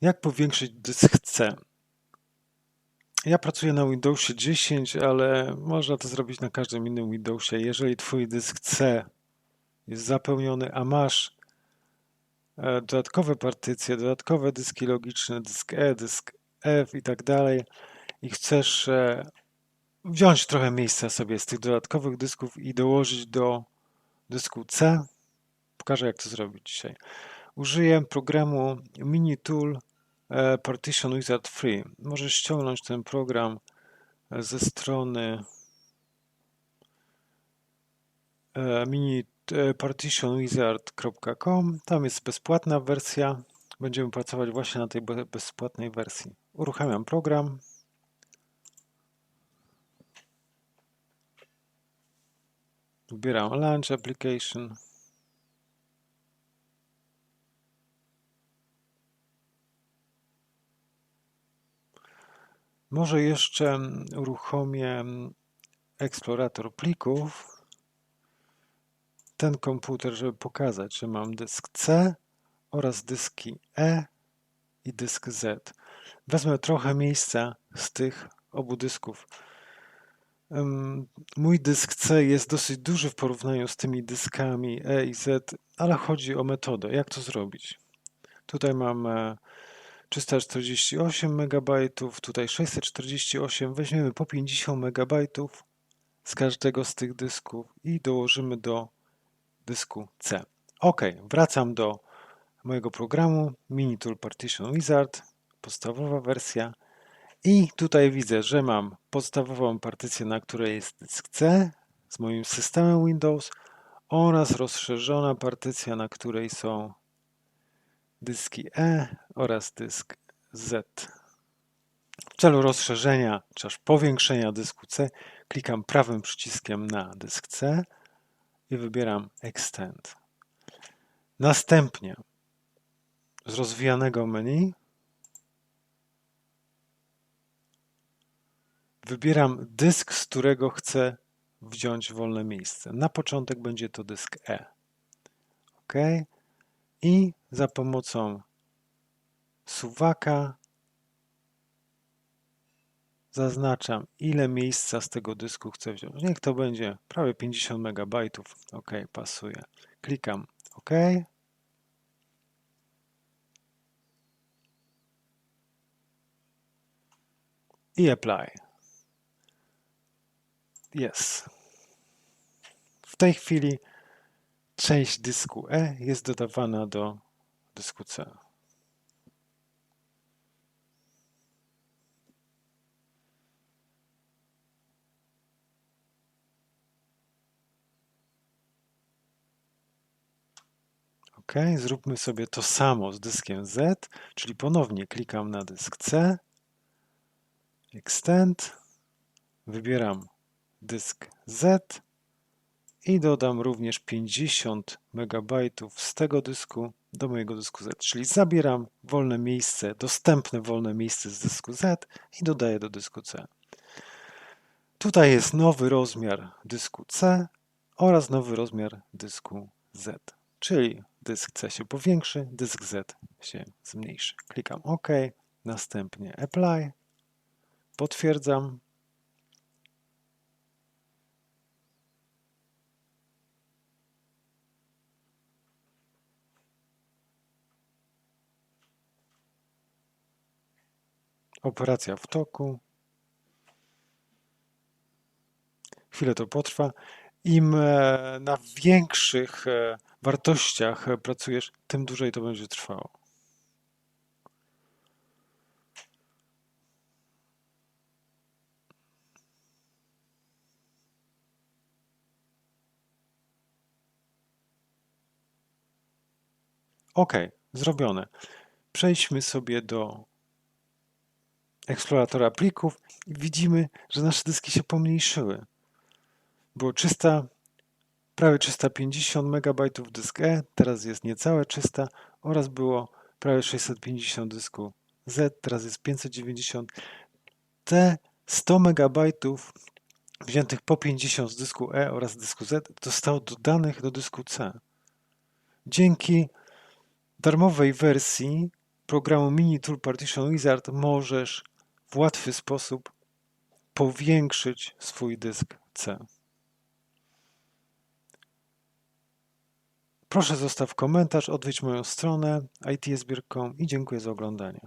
Jak powiększyć dysk C? Ja pracuję na Windowsie 10, ale można to zrobić na każdym innym Windowsie. Jeżeli Twój dysk C jest zapełniony, a masz e, dodatkowe partycje, dodatkowe dyski logiczne, dysk E, dysk F i tak dalej i chcesz e, wziąć trochę miejsca sobie z tych dodatkowych dysków i dołożyć do dysku C, pokażę jak to zrobić dzisiaj. Użyję programu MiniTool e, Partition Wizard Free. Możesz ściągnąć ten program e, ze strony e, mini e, partitionwizard.com. Tam jest bezpłatna wersja. Będziemy pracować właśnie na tej be- bezpłatnej wersji. Uruchamiam program. Wybieram Launch Application. Może jeszcze mm, uruchomię mm, eksplorator plików. Ten komputer, żeby pokazać, że mam dysk C oraz dyski E i dysk Z. Wezmę trochę miejsca z tych obu dysków. Mój dysk C jest dosyć duży w porównaniu z tymi dyskami E i Z, ale chodzi o metodę, jak to zrobić. Tutaj mam e, 348 MB, tutaj 648. Weźmiemy po 50 MB z każdego z tych dysków i dołożymy do dysku C. OK, wracam do mojego programu MiniTool Partition Wizard, podstawowa wersja. I tutaj widzę, że mam podstawową partycję, na której jest dysk C z moim systemem Windows oraz rozszerzona partycja, na której są dyski E oraz dysk Z. W celu rozszerzenia czy też powiększenia dysku C klikam prawym przyciskiem na dysk C i wybieram Extend. Następnie z rozwijanego menu wybieram dysk, z którego chcę wziąć wolne miejsce. Na początek będzie to dysk E. OK. I za pomocą suwaka zaznaczam, ile miejsca z tego dysku chcę wziąć. Niech to będzie prawie 50 MB. OK, pasuje. Klikam OK. I apply. Jest. W tej chwili część dysku E jest dodawana do dysku C. OK, zróbmy sobie to samo z dyskiem Z, czyli ponownie klikam na dysk C, Extend, wybieram dysk Z i dodam również 50 MB z tego dysku do mojego dysku Z, czyli zabieram wolne miejsce, dostępne wolne miejsce z dysku Z i dodaję do dysku C. Tutaj jest nowy rozmiar dysku C oraz nowy rozmiar dysku Z, czyli dysk C się powiększy, dysk Z się zmniejszy. Klikam OK, następnie Apply, potwierdzam. Operacja w toku. Chwilę to potrwa. Im e, na większych e, wartościach e, pracujesz, tym dłużej to będzie trwało. OK, zrobione. Przejdźmy sobie do eksploratora plików i widzimy, że nasze dyski się pomniejszyły. Było 300, prawie 350 MB dysk E, teraz jest niecałe 300 oraz było prawie 650 dysku Z, teraz jest 590. Te 100 MB wziętych po 50 z dysku E oraz dysku Z zostało dodanych do dysku C. Dzięki darmowej wersji programu Mini Tool Partition Wizard możesz w łatwy sposób powiększyć swój dysk C. Proszę zostaw komentarz, odwiedź moją stronę itsbir.com i dziękuję za oglądanie.